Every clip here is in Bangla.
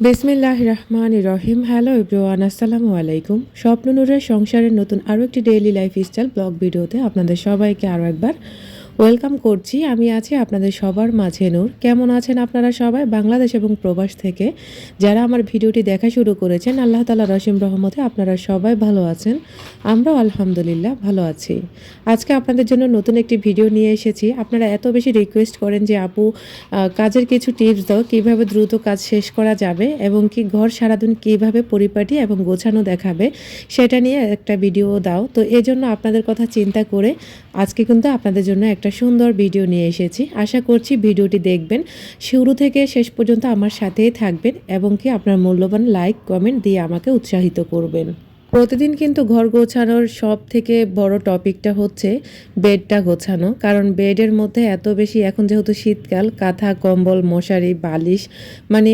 বিসমিল্লাহ রহমান রহিম হ্যালো ইব্রোয়ান আসসালামু আলাইকুম। স্বপ্ন সংসারের নতুন আরও একটি ডেইলি লাইফ স্টাইল ব্লগ ভিডিওতে আপনাদের সবাইকে আরও একবার ওয়েলকাম করছি। আমি আছি আপনাদের সবার মাঝে, নূর। কেমন আছেন আপনারা সবাই? বাংলাদেশ এবং প্রবাস থেকে যারা আমার ভিডিওটি দেখা শুরু করেছেন, আল্লাহ তালা রসিম রহমতে আপনারা সবাই ভালো আছেন। আমরাও আলহামদুলিল্লাহ ভালো আছি। আজকে আপনাদের জন্য নতুন একটি ভিডিও নিয়ে এসেছি। আপনারা এত বেশি রিকোয়েস্ট করেন যে, আপু কাজের কিছু টিপস দাও, কীভাবে দ্রুত কাজ শেষ করা যাবে এবং কি ঘর সারাদিন কীভাবে পরিপাটি এবং গোছানো দেখাবে, সেটা নিয়ে একটা ভিডিও দাও। তো এজন্য আপনাদের কথা চিন্তা করে আজকে কিন্তু আপনাদের জন্য একটা সুন্দর ভিডিও নিয়ে এসেছি। আশা করছি ভিডিওটি দেখবেন। শুরু থেকে শেষ পর্যন্ত আমার সাথেই থাকবেন এবং কি আপনার মূল্যবান লাইক কমেন্ট দিয়ে আমাকে উৎসাহিত করবেন। প্রতিদিন কিন্তু ঘর গোছানোর সব থেকে বড় টপিকটা হচ্ছে বেডটা গোছানো। কারণ বেডের মধ্যে এত বেশি এখন যেহেতু শীতকাল, কাঁথা, কম্বল, মশারি, বালিশ মানে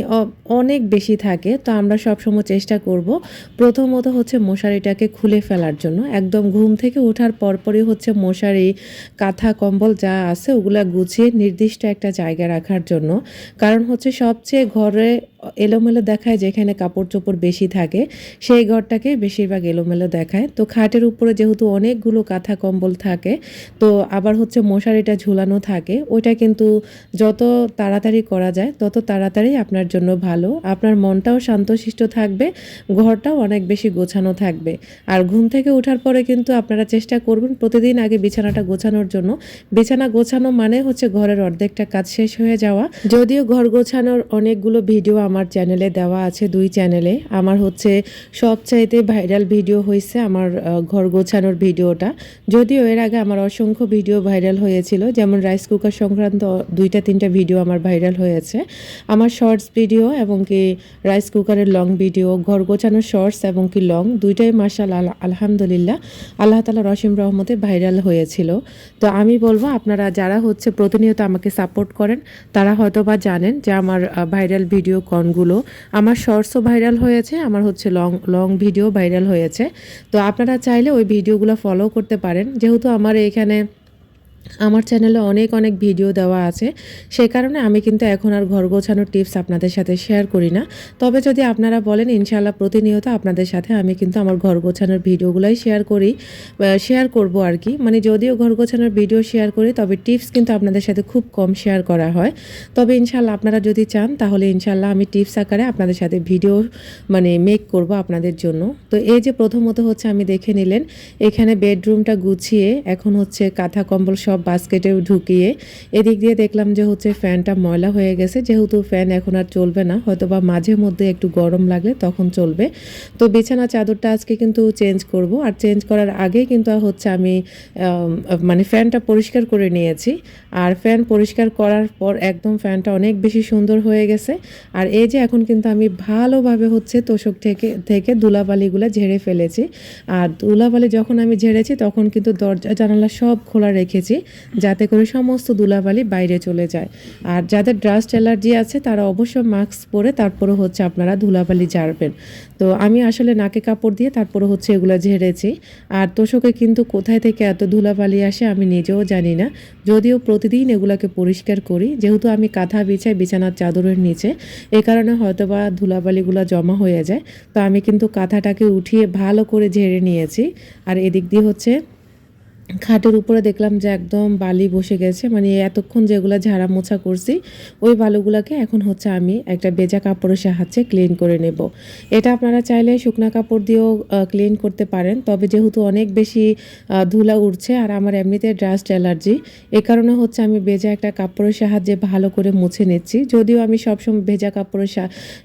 অনেক বেশি থাকে। তো আমরা সবসময় চেষ্টা করব প্রথমত হচ্ছে মশারিটাকে খুলে ফেলার জন্য। একদম ঘুম থেকে ওঠার পরপরই হচ্ছে মশারি, কাঁথা, কম্বল যা আছে ওগুলা গুছিয়ে নির্দিষ্ট একটা জায়গা রাখার জন্য। কারণ হচ্ছে সবচেয়ে ঘরে এলোমেলো দেখায় যেখানে কাপড় চোপড় বেশি থাকে, সেই ঘরটাকে বেশিরভাগ এলোমেলো দেখায়। তো খাটের উপরে যেহেতু অনেকগুলো কাঁথা কম্বল থাকে, তো আবার হচ্ছে মশারিটা ঝুলানো থাকে, ওইটা কিন্তু যত তাড়াতাড়ি করা যায়, তত তাড়াতাড়ি আপনার জন্য ভালো। আপনার মনটাও শান্তশিষ্ট থাকবে, ঘরটাও অনেক বেশি গোছানো থাকবে। আর ঘুম থেকে ওঠার পরে কিন্তু আপনারা চেষ্টা করবেন প্রতিদিন আগে বিছানাটা গোছানোর জন্য। বিছানা গোছানো মানে হচ্ছে ঘরের অর্ধেকটা কাজ শেষ হয়ে যাওয়া। যদিও ঘর গোছানোর অনেকগুলো ভিডিও আমার চ্যানেলে দেওয়া আছে দুই চ্যানেলে আমার হচ্ছে সবচাইতে ভাইরাল ভিডিও হয়েছে আমার ঘর গোছানোর ভিডিওটা যদিও এর আগে আমার অসংখ্য ভিডিও ভাইরাল হয়েছিল, যেমন রাইস কুকার সংক্রান্ত দুইটা তিনটা ভিডিও আমার ভাইরাল হয়েছে। আমার শর্টস ভিডিও এবং কি রাইস কুকারের লং ভিডিও ঘর গোছানোর শর্টস এবং কি লং দুইটাই মার্শাল আলহামদুলিল্লাহ আল্লাহ তালা রসিম রহমতে ভাইরাল হয়েছিল। তো আমি বলব, আপনারা যারা হচ্ছে প্রতিনিয়ত আমাকে সাপোর্ট করেন, তারা হয়তো বা জানেন যে আমার ভাইরাল ভিডিও কোনগুলো আমার শর্টসও ভাইরাল হয়েছে, আমার হচ্ছে লং লং ভিডিও ভাইরাল হয়েছে। তো আপনারা চাইলে ওই ভিডিওগুলো ফলো করতে পারেন। যেহেতু আমার এখানে আমার চ্যানেলে অনেক অনেক ভিডিও দেওয়া আছে। সেই কারণে আমি কিন্তু এখন আর ঘর গোছানোর টিপস আপনাদের সাথে শেয়ার করি না। তবে যদি আপনারা বলেন, ইনশাআল্লাহ প্রতিনিয়ত আপনাদের সাথে আমি কিন্তু আমার ঘর গোছানোর ভিডিওগুলোই শেয়ার করি শেয়ার করব আর কি। মানে যদিও ঘর গোছানোর ভিডিও শেয়ার করি, তবে টিপস কিন্তু আপনাদের সাথে খুব কম শেয়ার করা হয়। তবে ইনশাআল্লাহ আপনারা যদি চান, তাহলে ইনশাআল্লাহ আমি টিপস আকারে আপনাদের সাথে ভিডিও মানে মেক করব আপনাদের জন্য। তো এই যে প্রথমত হচ্ছে, আমি দেখে নিলেন, এখানে বেডরুমটা গুছিয়ে এখন হচ্ছে কাঁথা কম্বল সব বাস্কেটে ঢুকিয়ে এদিক দিয়ে দেখলাম যে হচ্ছে ফ্যানটা ময়লা হয়ে গেছে। যেহেতু ফ্যান এখন আর চলবে না হয়তো বা মাঝে মধ্যে একটু গরম লাগলে তখন চলবে। তো বিছানা চাদরটা আজকে কিন্তু চেঞ্জ করব। আর চেঞ্জ করার আগে কিন্তু হচ্ছে আমি মানে ফ্যানটা পরিষ্কার করে নিয়েছি। আর ফ্যান পরিষ্কার করার পর একদম ফ্যানটা অনেক বেশি সুন্দর হয়ে গেছে। আর এই যে এখন কিন্তু আমি ভালোভাবে হচ্ছে তোষক থেকে থেকে ধুলাবালিগুলো ঝেড়ে ফেলেছি। আর ধুলাবালি যখন আমি ঝেড়েছি তখন কিন্তু দরজা জানালা সব খোলা রেখেছি। যাতে করে সমস্ত ধুলাবালি বাইরে চলে যায়। আর যাদের ডাস্ট অ্যালার্জি আছে, তারা অবশ্য মাস্ক পরে তারপরে হচ্ছে আপনারা ধুলাবালি ঝাড়বেন। তো আমি আসলে নাকে কাপড় দিয়ে তারপরে হচ্ছে এগুলো ঝেড়েছি। আর তোষকে কিন্তু কোথায় থেকে এত ধুলাবালি আসে আমি নিজেও জানি না। যদিও প্রতিদিন এগুলাকে পরিষ্কার করি। যেহেতু আমি কাঁথা বিছাই বিছানার চাদরের নিচে, এ কারণে হয়তো বা ধুলাবালিগুলো জমা হয়ে যায়। তো আমি কিন্তু কাঁথাটাকে উঠিয়ে ভালো করে ঝেড়ে নিয়েছি। আর এদিক দিয়ে হচ্ছে খাটের উপরে দেখলাম যে একদম বালি বসে গেছে মানে এতক্ষণ যেগুলো ঝাড়া মোছা করছি, ওই বালুগুলোকে এখন হচ্ছে আমি একটা বেজা কাপড়ের সাহায্যে ক্লিন করে নেব। এটা আপনারা চাইলে শুকনা কাপড় দিয়েও ক্লিন করতে পারেন, তবে যেহেতু অনেক বেশি ধুলা উঠছে আর আমার এমনিতে ডাস্ট অ্যালার্জি এ কারণে হচ্ছে আমি বেজা একটা কাপড়ের সাহায্যে ভালো করে মুছে নিচ্ছি। যদিও আমি সবসময় ভেজা কাপড়ের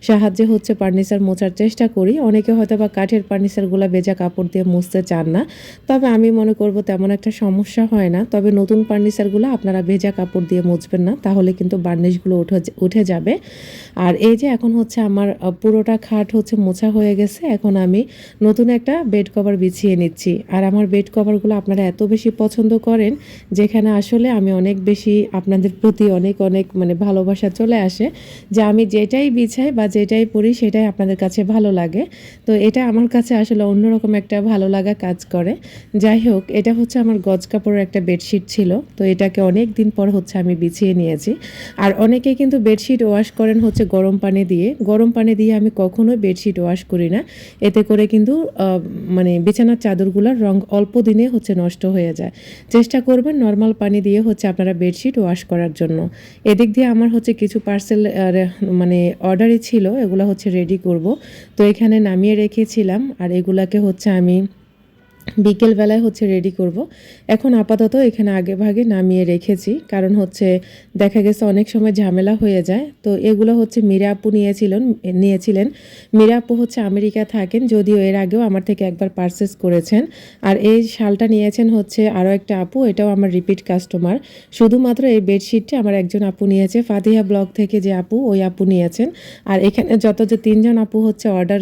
সাহায্যে হচ্ছে ফার্নিচার মোছার চেষ্টা করি, অনেকে হয়তো বা কাঠের ফার্নিচারগুলো ভেজা কাপড় দিয়ে মুছতে চান না, তবে আমি মনে করব তেমন একটা সমস্যা হয় না। তবে নতুন ফার্নিচারগুলো আপনারা ভেজা কাপড় দিয়ে মুছবেন না, তাহলে কিন্তু বার্নিশগুলো উঠে উঠে যাবে। আর এই যে এখন হচ্ছে আমার পুরোটা খাট হচ্ছে মোছা হয়ে গেছে, এখন আমি নতুন একটা বেড কভার বিছিয়ে নিচ্ছি। আর আমার বেড কভারগুলো আপনারা এত বেশি পছন্দ করেন, যেখানে আসলে আমি অনেক বেশি আপনাদের প্রতি অনেক অনেক মানে ভালোবাসা চলে আসে, যে আমি যেটাই বিছাই বা যেটাই পরি সেটাই আপনাদের কাছে ভালো লাগে। তো এটা আমার কাছে আসলে অন্যরকম একটা ভালো লাগা কাজ করে। যাই হোক, এটা হচ্ছে আমার গজ কাপড়ের একটা বেডশিট ছিল, তো এটাকে অনেক দিন পর হচ্ছে আমি বিছিয়ে নিয়েছি। আর অনেকে কিন্তু বেডশিট ওয়াশ করেন হচ্ছে গরম পানি দিয়ে। গরম পানি দিয়ে আমি কখনোই বেডশিট ওয়াশ করি না। এতে করে কিন্তু মানে বিছানার চাদরগুলোর রং অল্প দিনে হচ্ছে নষ্ট হয়ে যায়। চেষ্টা করবেন নর্মাল পানি দিয়ে হচ্ছে আপনারা বেডশিট ওয়াশ করার জন্য। এদিক দিয়ে আমার হচ্ছে কিছু পার্সেল মানে অর্ডারই ছিল, এগুলো হচ্ছে রেডি করব। তো এখানে নামিয়ে রেখেছিলাম, আর এগুলাকে হচ্ছে আমি বিকেলবেলায় হচ্ছে রেডি করব। এখন আপাতত এখানে আগে ভাগে নামিয়ে রেখেছি। কারণ হচ্ছে দেখা গেছে অনেক সময় ঝামেলা হয়ে যায়। তো এগুলো হচ্ছে মীরা আপু নিয়েছিলেন নিয়েছিলেন। মীরা আপু হচ্ছে আমেরিকা থাকেন, যদিও এর আগেও আমার থেকে একবার পারচেস করেছেন। আর এই শালটা নিয়েছেন হচ্ছে আরও একটা আপু, এটাও আমার রিপিট কাস্টমার শুধুমাত্র এই বেডশিটটি আমার একজন আপু নিয়েছে, ফাতিহা ব্লগ থেকে যে আপু, ওই আপু নিয়েছেন। আর এখানে যত যে তিনজন আপু হচ্ছে অর্ডার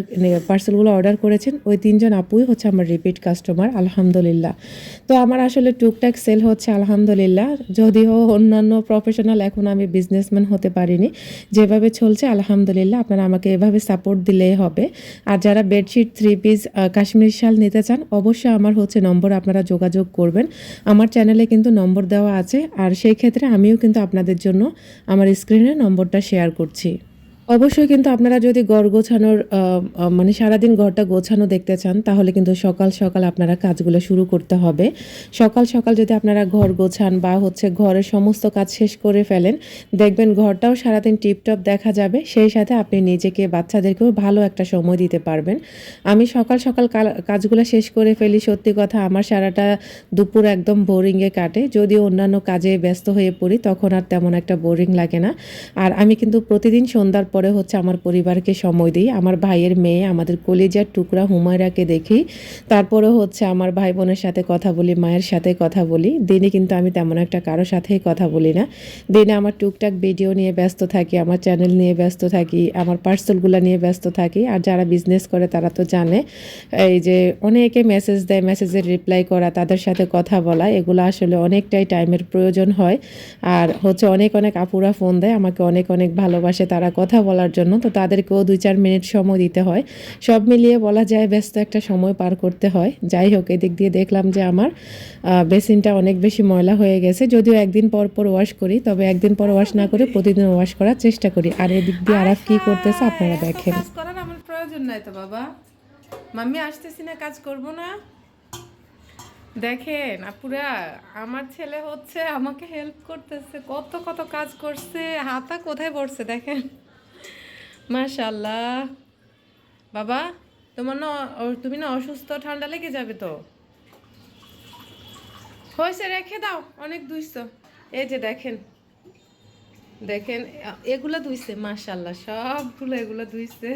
পার্সেলগুলো অর্ডার করেছেন, ওই তিনজন আপুই হচ্ছে আমার রিপিট কাস্টমার আলহামদুলিল্লাহ। তো আমার আসলে টুকটাক সেল হচ্ছে, আলহামদুলিল্লাহ। যদিও অন্যান্য প্রফেশনাল এখন আমি বিজনেসম্যান হতে পারিনি। যেভাবে চলছে, আলহামদুলিল্লাহ, আপনারা আমাকে এভাবে সাপোর্ট দিলেই হবে। আর যারা বেডশিট থ্রি পিস কাশ্মীরি শাল নিতে চান, অবশ্যই আমার হচ্ছে নম্বর আপনারা যোগাযোগ করবেন। আমার চ্যানেলে কিন্তু নম্বর দেওয়া আছে। আর সেই ক্ষেত্রে আমিও কিন্তু আপনাদের জন্য আমার স্ক্রিনে নম্বরটা শেয়ার করছি। অবশ্যই কিন্তু আপনারা যদি ঘর গোছানোর মানে সারাদিন ঘরটা গোছানো দেখতে চান, তাহলে কিন্তু সকাল সকাল আপনারা কাজগুলো শুরু করতে হবে। সকাল সকাল যদি আপনারা ঘর গোছান বা হচ্ছে ঘরের সমস্ত কাজ শেষ করে ফেলেন, দেখবেন ঘরটাও সারাদিন টিপটপ দেখা যাবে। সেই সাথে আপনি নিজেকে, বাচ্চাদেরকেও ভালো একটা সময় দিতে পারবেন। আমি সকাল সকাল কাল- কাজগুলো শেষ করে ফেলি। সত্যি কথা, আমার সারাটা দুপুর একদম বোরিংয়ে কাটে। যদিও অন্যান্য কাজে ব্যস্ত হয়ে পড়ি, তখন আর তেমন একটা বোরিং লাগে না। আর আমি কিন্তু প্রতিদিন সন্ধ্যার পরে হচ্ছে আমার পরিবারকে সময় দিই। আমার ভাইয়ের মেয়ে, আমাদের কলেজার টুকরা হুমায়রাকে দেখি। তারপরে হচ্ছে আমার ভাই বোনের সাথে কথা বলি, মায়ের সাথে কথা বলি। দিনে কিন্তু আমি তেমন একটা কারোর সাথেই কথা বলি না। দিনে আমার টুকটাক ভিডিও নিয়ে ব্যস্ত থাকি, আমার চ্যানেল নিয়ে ব্যস্ত থাকি, আমার পার্সেলগুলো নিয়ে ব্যস্ত থাকি। আর যারা বিজনেস করে তারা তো জানে, এই যে অনেকে মেসেজ দেয় মেসেজের রিপ্লাই করা, তাদের সাথে কথা বলা, এগুলো আসলে অনেকটাই টাইমের প্রয়োজন হয়। আর হচ্ছে অনেক অনেক আপুরা ফোন দেয়, আমাকে অনেক অনেক ভালোবাসে, তারা কথা বলার জন্য তো তাদেরকেও দুই চার মিনিট সময় দিতে হয়। সব মিলিয়ে বলা যায় ব্যস্ত একটা সময় পার করতে হয়। যাই হোক এদিক দিয়ে দেখলাম যে আমার বেসিনটা অনেক বেশি ময়লা হয়ে গেছে। যদিও একদিন পর পর ওয়াশ করি তবে একদিন পর ওয়াশ না করে প্রতিদিন ওয়াশ করার চেষ্টা করি। আর এদিক দিয়ে আরাফ কি করতেছে আপনারা দেখেন। করার আমার প্রয়োজন নাই তো বাবা। মাম্মি আসতেছি না কাজ করব না। দেখেন আপুরা আমার ছেলে হচ্ছে আমাকে হেল্প করতেছে কত কত কাজ করছে হাতা কোথায় পড়ছে দেখেন। মাশাল্লাহ বাবা, তোমার না তুমি না অসুস্থ, ঠান্ডা লেগে যাবে তো? হয়েছে, রেখে দাও, অনেক দুইছো এই যে দেখেন দেখেন এগুলো ধুইছে মাশাল্লাহ সবগুলো এগুলো ধুইছে।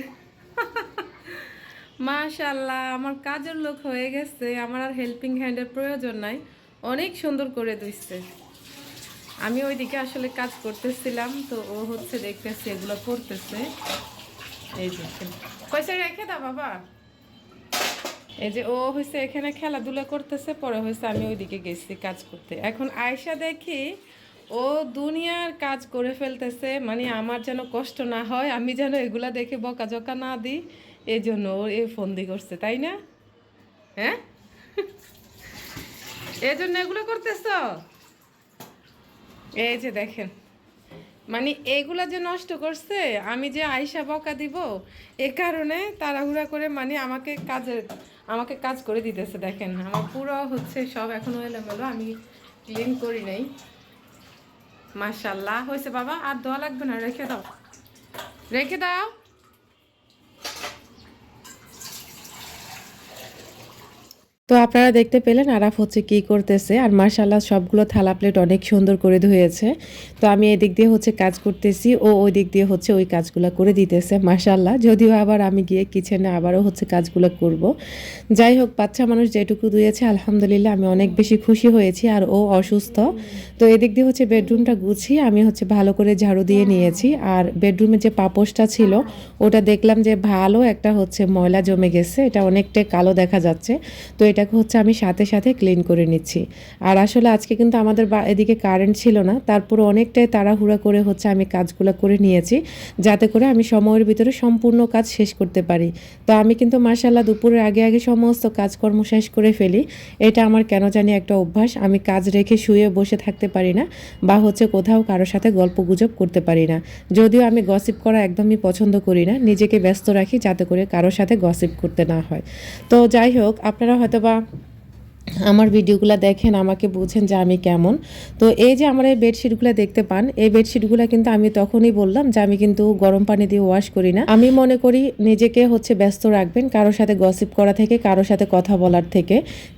মাশাল্লাহ আমার কাজের লোক হয়ে গেছে, আমার আর হেল্পিং হ্যান্ডের প্রয়োজন নাই, অনেক সুন্দর করে ধুইছে। আমি ওইদিকে আসলে কাজ করতেছিলাম, তো ও হচ্ছে দেখতেছে এগুলো করতেছে। এই দেখেন পয়সা রেখে দাও বাবা। এই যে ও হয়েছে এখানে খেলাধুলা করতেছে, পরে হয়েছে আমি ওইদিকে গেছি কাজ করতে। এখন আয়সা দেখি ও দুনিয়ার কাজ করে ফেলতেছে মানে আমার যেন কষ্ট না হয়, আমি যেন এগুলা দেখে বকাঝকা না দিই এই জন্য ও এ ফোন দি করছে, তাই না? হ্যাঁ? এই জন্য এগুলো করতেছ? এই যে দেখেন। মানে এইগুলা যে নষ্ট করছে, আমি যে আয়সা বকা দিব, এ কারণে তাড়াহুড়া করে মানে আমাকে কাজে, আমাকে কাজ করে দিতেছে, দেখেন। আমার পুরো হচ্ছে সব এখনও এলোমেলো, আমি ক্লিন করি নাই। মাশাল্লাহ, হয়েছে বাবা, আর দোয়া লাগবে না, রেখে দাও। রেখে দাও। তো আপনারা দেখতে পেলেন আরাফ হচ্ছে কি করতেছে। আর মার্শাল্লাহ সবগুলো থালা প্লেট অনেক সুন্দর করে ধুয়েছে। তো আমি এদিক দিয়ে হচ্ছে কাজ করতেছি, ও ওই দিক দিয়ে হচ্ছে ওই কাজগুলো করে দিতেছে মার্শাল্লাহ যদিও আবার আমি গিয়ে কিচেনে আবারও হচ্ছে কাজগুলো করব। যাই হোক, বাচ্চা মানুষ যেটুকু ধুয়েছে, আলহামদুলিল্লাহ আমি অনেক বেশি খুশি হয়েছি, আর ও অসুস্থ। তো এদিক দিয়ে হচ্ছে বেডরুমটা গুছিয়ে আমি হচ্ছে ভালো করে ঝাড়ু দিয়ে নিয়েছি। আর বেডরুমে যে পাপোশটা ছিল, ওটা দেখলাম যে ভালো একটা হচ্ছে ময়লা জমে গেছে, এটা অনেকটাই কালো দেখা যাচ্ছে। তো এটা এটাকে হচ্ছে আমি সাথে সাথে ক্লিন করে নিচ্ছি। আর আসলে আজকে কিন্তু আমাদের বা- এদিকে কারেন্ট ছিল না, তারপর অনেকটাই তাড়াহুড়া করে হচ্ছে আমি কাজগুলো করে নিয়েছি, যাতে করে আমি সময়ের ভিতরে সম্পূর্ণ কাজ শেষ করতে পারি। তো আমি কিন্তু মার্শাল্লাহ দুপুরের আগে আগে সমস্ত কাজকর্ম শেষ করে ফেলি। এটা আমার কেন জানি একটা অভ্যাস, আমি কাজ রেখে শুয়ে বসে থাকতে পারি না, বা হচ্ছে কোথাও কারোর সাথে গল্প গুজব করতে পারি না। যদিও আমি গসিপ করা একদমই পছন্দ করি না, নিজেকে ব্যস্ত রাখি যাতে করে কারোর সাথে গসিপ করতে না হয়। তো যাই হোক, আপনারা হয়তোবা আমার ভিডিওগুলো দেখেন, আমাকে বুঝেন যে আমি কেমন। তো এই যে আমার এই বেডশিটগুলো দেখতে পান, এই বেডশিটগুলো কিন্তু আমি তখনই বললাম যে আমি কিন্তু গরম পানি দিয়ে ওয়াশ করি না। আমি মনে করি নিজেকে হচ্ছে ব্যস্ত রাখবেন, কারোর সাথে গসিপ করা থেকে, কারোর সাথে কথা বলার থেকে।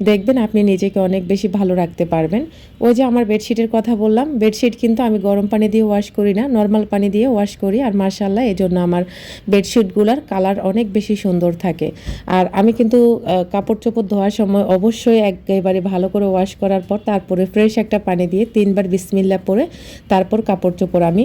দেখবেন আপনি নিজেকে অনেক বেশি ভালো রাখতে পারবেন। ওই যে আমার বেডশিটের কথা বললাম, বেডশিট কিন্তু আমি গরম পানি দিয়ে ওয়াশ করি না নর্মাল পানি দিয়ে ওয়াশ করি। আর মার্শাল্লাহ এই জন্য আমার বেডশিটগুলোর কালার অনেক বেশি সুন্দর থাকে। আর আমি কিন্তু কাপড় চোপড় ধোয়ার সময় অবশ্যই একেবারে ভালো করে ওয়াশ করার পর তারপরে ফ্রেশ একটা পানি দিয়ে তিনবার বিসমিল্লা পরে তারপর কাপড় চোপড় আমি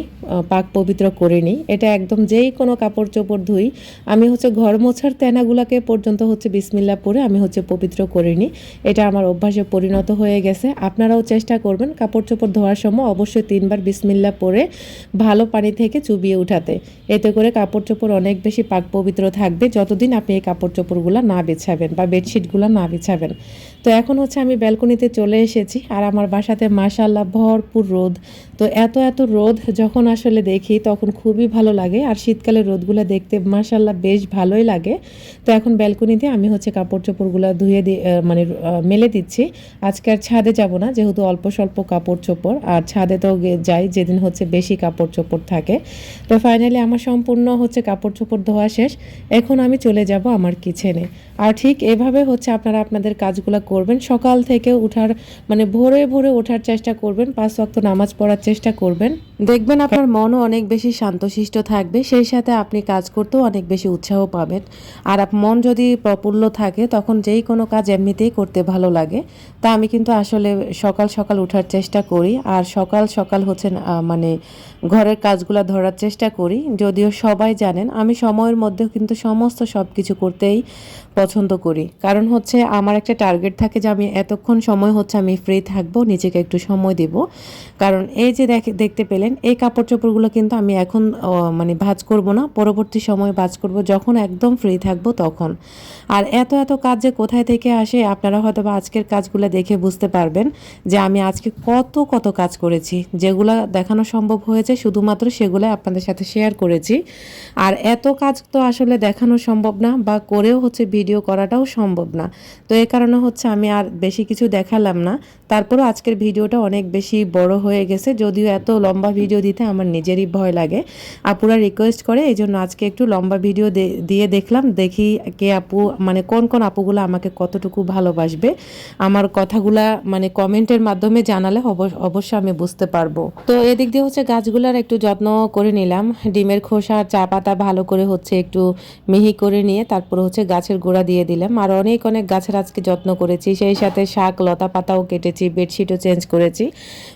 পাক পবিত্র করে নিই। এটা একদম যেই কোনো কাপড় চোপড় ধুই, আমি হচ্ছে ঘর মোছার তেনাগুলাকে পর্যন্ত হচ্ছে বিসমিল্লা পরে আমি হচ্ছে পবিত্র করে নিই। এটা আমার অভ্যাসে পরিণত হয়ে গেছে। আপনারাও চেষ্টা করবেন কাপড় চোপড় ধোয়ার সময় অবশ্যই তিনবার বিসমিল্লা পরে ভালো পানি থেকে চুবিয়ে উঠাতে। এতে করে কাপড় চোপড় অনেক বেশি পাক পবিত্র থাকবে যতদিন আপনি এই কাপড় চোপড়গুলো না বেছাবেন বা বেডশিটগুলো না বিছাবেন। তো এখন হচ্ছে আমি ব্যালকনিতে চলে এসেছি আর আমার বাসাতে মাশাল্লাহ ভরপুর রোদ। তো এত এত রোদ যখন আসলে দেখি তখন খুবই ভালো লাগে। আর শীতকালে রোদগুলো দেখতে মাশাল্লাহ বেশ ভালোই লাগে। তো এখন ব্যালকনিতে আমি হচ্ছে কাপড় চোপড়গুলো ধুয়ে দিয়ে মানে মেলে দিচ্ছি। আজকে আর ছাদে যাব না, যেহেতু অল্প স্বল্প কাপড় চোপড় আর ছাদে তো যাই, যেদিন হচ্ছে বেশি কাপড় চোপড় থাকে। তো ফাইনালি আমার সম্পূর্ণ হচ্ছে কাপড় চোপড় ধোয়া শেষ। এখন আমি চলে যাব আমার কিচেনে আর ঠিক এভাবে হচ্ছে আপনারা আপনাদের কাজগুলো করবেন। সকাল থেকে উঠার মানে ভোরে ভোরে ওঠার চেষ্টা করবেন। পাঁচ ওয়াক্ত নামাজ পড়ার চেষ্টা করবেন। দেখবেন আপনার মনও অনেক বেশি শান্তশিষ্ট থাকবে, সেই সাথে আপনি কাজ করতেও অনেক বেশি উৎসাহ পাবেন। আর মন যদি প্রফুল্ল থাকে, তখন যেই কোনো কাজ এমনিতেই করতে ভালো লাগে। তা আমি কিন্তু আসলে সকাল সকাল ওঠার চেষ্টা করি, আর সকাল সকাল হচ্ছে মানে ঘরের কাজগুলো ধরার চেষ্টা করি। যদিও সবাই জানেন, আমি সময়ের মধ্যেও কিন্তু সমস্ত সব কিছু করতেই পছন্দ করি। কারণ হচ্ছে আমার একটা টার্গেট থাকে যে আমি এতক্ষণ সময় হচ্ছে আমি ফ্রি থাকব, নিজেকে একটু সময় দেব। কারণ এই যে দেখে, দেখতে পেলেন এই কাপড় চোপড়গুলো কিন্তু আমি এখন মানে ভাজ করব না, পরবর্তী সময় ভাজ করব যখন একদম ফ্রি থাকব তখন। আর এত এত কাজ যে কোথায় থেকে আসে আপনারা হয়তো বা আজকের কাজগুলো দেখে বুঝতে পারবেন যে আমি আজকে কত কত কাজ করেছি। যেগুলো দেখানো সম্ভব হয়েছে, শুধুমাত্র সেগুলো আপনাদের সাথে শেয়ার করেছি। আর এত কাজ তো আসলে দেখানো সম্ভব না বা করেও হচ্ছে ভিডিও করাটাও সম্ভব না। তো এই কারণে হচ্ছে আমি আর বেশি কিছু দেখালাম না। তারপরও আজকের ভিডিওটা অনেক বেশি বড় হয়ে গেছে, যদিও এত লম্বা ভিডিও দিতে আমার নিজেরই ভয় লাগে। আপুরা রিকোয়েস্ট করে এই জন্য আজকে একটু লম্বা ভিডিও দিয়ে দেখলাম। দেখি কে আপু মানে কোন কোন আপুগুলো আমাকে কতটুকু ভালোবাসবে। আমার কথাগুলা মানে কমেন্টের মাধ্যমে জানালে অব- অবশ্য আমি বুঝতে পারব। তো এদিক দিয়ে হচ্ছে গাছগুলার একটু যত্ন করে নিলাম। ডিমের খোসা, চা পাতা ভালো করে হচ্ছে একটু মিহি করে নিয়ে তারপর হচ্ছে গাছের গোড়া দিয়ে দিলাম। আর অনেক অনেক গাছের আজকে যত্ন করেছি। সেই সাথে শাক, লতা পাতাও কেটেছি বেডশিটও চেঞ্জ করেছি।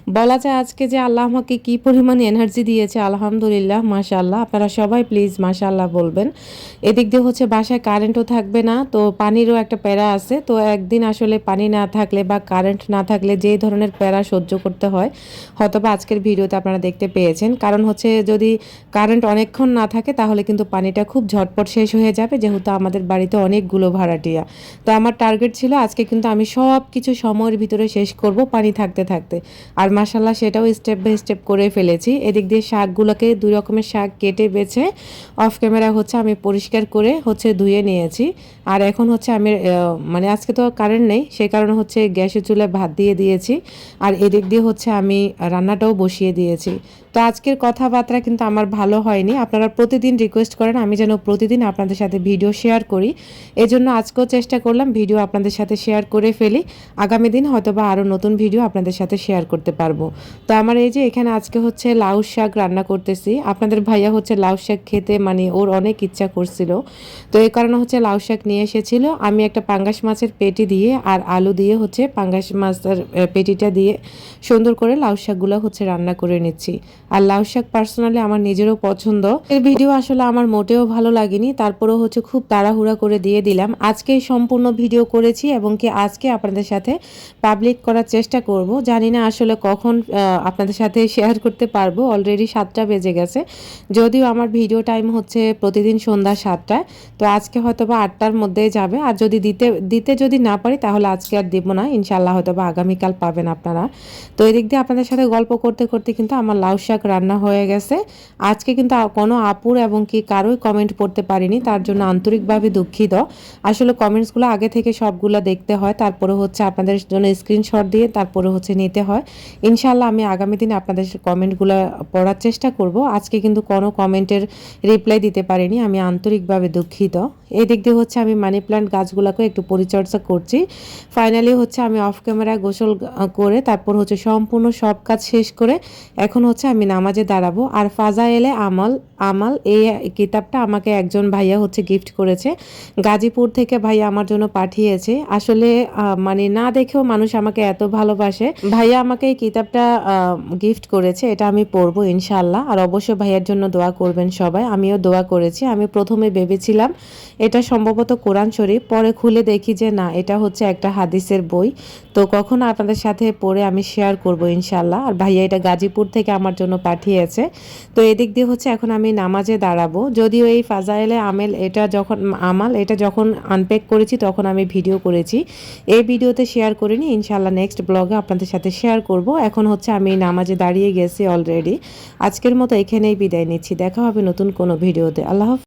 বলা যায় আজকে যে আল্লাহ আমাকে কি পরিমাণ এনার্জি দিয়েছে, আলহামদুলিল্লাহ, মাশাআল্লাহ। আপনারা সবাই প্লিজ মাশাআল্লাহ বলবেন। এদিক দিয়ে হচ্ছে বাসায় কারেন্টও থাকবে না, তো পানিরও একটা প্যারা আছে। তো একদিন আসলে পানি না থাকলে বা কারেন্ট না থাকলে যেই ধরনের প্যারা সহ্য করতে হয় হয়তো বা আজকের ভিডিওতে আপনারা দেখতে পেয়েছেন। কারণ হচ্ছে যদি কারেন্ট অনেকক্ষণ না থাকে, তাহলে কিন্তু পানিটা খুব ঝটপট শেষ হয়ে যাবে, যেহেতু আমাদের বাড়িতে অনেকগুলো ভাড়াটিয়া। তো আমার টার্গেট ছিল আজকে কিন্তু আমি সব কিছু সময়ের ভিতরে শেষ করব পানি থাকতে থাকতে। আর মাসাল্লাহ সেটাও স্টেপ বাই স্টেপ করে ফেলেছি। এদিক দিয়ে শাকগুলোকে দুই রকমের শাক কেটে বেছে অফ ক্যামেরা হচ্ছে আমি পরিষ্কার করে হচ্ছে ধুয়ে নিয়েছি। আর এখন হচ্ছে আমি মানে আজকে তো কারেন্ট নেই সেই কারণে হচ্ছে গ্যাসের চুলায় ভাত দিয়ে দিয়েছি। আর এদিক দিয়ে হচ্ছে আমি রান্নাটাও বসিয়ে দিয়েছি। তো আজকের কথাবার্তা কিন্তু আমার ভালো হয়নি। আপনারা প্রতিদিন রিকোয়েস্ট করেন, আমি যেন প্রতিদিন আপনাদের সাথে ভিডিও শেয়ার করি। এজন্য আজকেও চেষ্টা করলাম ভিডিও আপনাদের সাথে শেয়ার করে ফেলি। আগামী দিন হয়তো বা আরও নতুন ভিডিও আপনাদের সাথে শেয়ার করতে পারব। তো আমার এই যে এখানে আজকে লাউ শাক রান্না করতেছি। আপনাদের ভাইয়া হচ্ছে লাউ শাক খেতে মানে ওর অনেক ইচ্ছা করছিল। তো এই কারণে হচ্ছে লাউ শাক নিয়ে এসেছিল। আমি একটা পাঙ্গাস মাছের পেটি দিয়ে আর আলু দিয়ে হচ্ছে পাঙ্গাস মাছের পেটিটা দিয়ে সুন্দর করে লাউ শাকগুলো হচ্ছে রান্না করে নিচ্ছি। আর লাউ শাক পার্সোনালি আমার নিজেরও পছন্দ। এর ভিডিও আসলে আমার মোটেও ভালো লাগেনি। তারপরেও হচ্ছে খুব তাড়াহুড়া করে দিয়ে দিলাম। আজকেই সম্পূর্ণ ভিডিও করেছি এবং কি আজকে আপনাদের সাথে পাবলিক করার চেষ্টা করব। জানি না আসলে কখন আপনাদের সাথে শেয়ার করতে পারব। অলরেডি সাতটা বেজে গেছে। যদিও আমার ভিডিও টাইম হচ্ছে প্রতিদিন সন্ধ্যা সাতটায়, তো আজকে হয়তো বা আটটার মধ্যেই যাবে। আর যদি দিতে দিতে যদি না পারি, তাহলে আজকে আর দেবো না। ইনশাল্লাহ হয়তো বা আগামীকাল পাবেন আপনারা। তো এদিক দিয়ে আপনাদের সাথে গল্প করতে করতে কিন্তু আমার লাউ শাক রান্না হয়ে গেছে। আজকে কিন্তু কোনো আপুর এবং কি কারোই কমেন্ট পড়তে পারিনি। তার জন্য আন্তরিকভাবে দুঃখিত। আসলে কমেন্টসগুলো আগে থেকে সবগুলো দেখতে হয়। তারপরে হচ্ছে আপনাদের জন্য স্ক্রিনশট দিয়ে তারপরে হচ্ছে নিতে হয়। ইনশাল্লাহ আমি আগামী দিনে আপনাদের কমেন্টগুলো পড়ার চেষ্টা করব। আজকে কিন্তু কোনো কমেন্টের রিপ্লাই দিতে পারিনি, আমি আন্তরিকভাবে দুঃখিত। এই দিক দিয়ে হচ্ছে আমি মানি প্ল্যান্ট গাছগুলোকে একটু পরিচর্যা করছি। ফাইনালি হচ্ছে আমি অফ ক্যামেরায় গোসল করে, তারপর হচ্ছে সম্পূর্ণ সব কাজ শেষ করে এখন হচ্ছে আমি নামাজে দাঁড়াবো। আর ফাজা এলে আমল, আমাল, এই কিতাবটা আমাকে একজন ভাইয়া হচ্ছে গিফট করেছে। গাজীপুর থেকে ভাইয়া আমার জন্য পাঠিয়েছে। আসলে মানে না দেখেও মানুষ আমাকে এত ভালোবাসে। ভাইয়া আমাকে এই কিতাবটা গিফট করেছে। এটা আমি পড়ব ইনশাল্লাহ আর অবশ্যই ভাইয়ার জন্য দোয়া করবেন সবাই। আমিও দোয়া করেছি। আমি প্রথমে ভেবেছিলাম এটা সম্ভবত কোরআন শরীফ, পরে খুলে দেখি যে না, এটা হচ্ছে একটা হাদিসের বই। তো কখনো আপনাদের সাথে পড়ে আমি শেয়ার করব ইনশাল্লাহ আর ভাইয়া এটা গাজীপুর থেকে আমার জন্য পাঠিয়েছে। তো এদিক দিয়ে হচ্ছে এখন আমি নামাজে দাঁড়াবো। যদিও এই ফাজাইলে আমেল, এটা যখন, আমাল, এটা যখন আনপ্যাক করেছি, তখন আমি ভিডিও করেছি। এই ভিডিওতে শেয়ার করিনি ইনশাল্লাহ নেক্সট ব্লগে আপনাদের সাথে শেয়ার করব। এখন হচ্ছে আমি নামাজে দাঁড়িয়ে গেছি। অলরেডি আজকের মতো এখানেই বিদায় নিচ্ছি। দেখা হবে নতুন কোনো ভিডিওতে। আল্লাহ।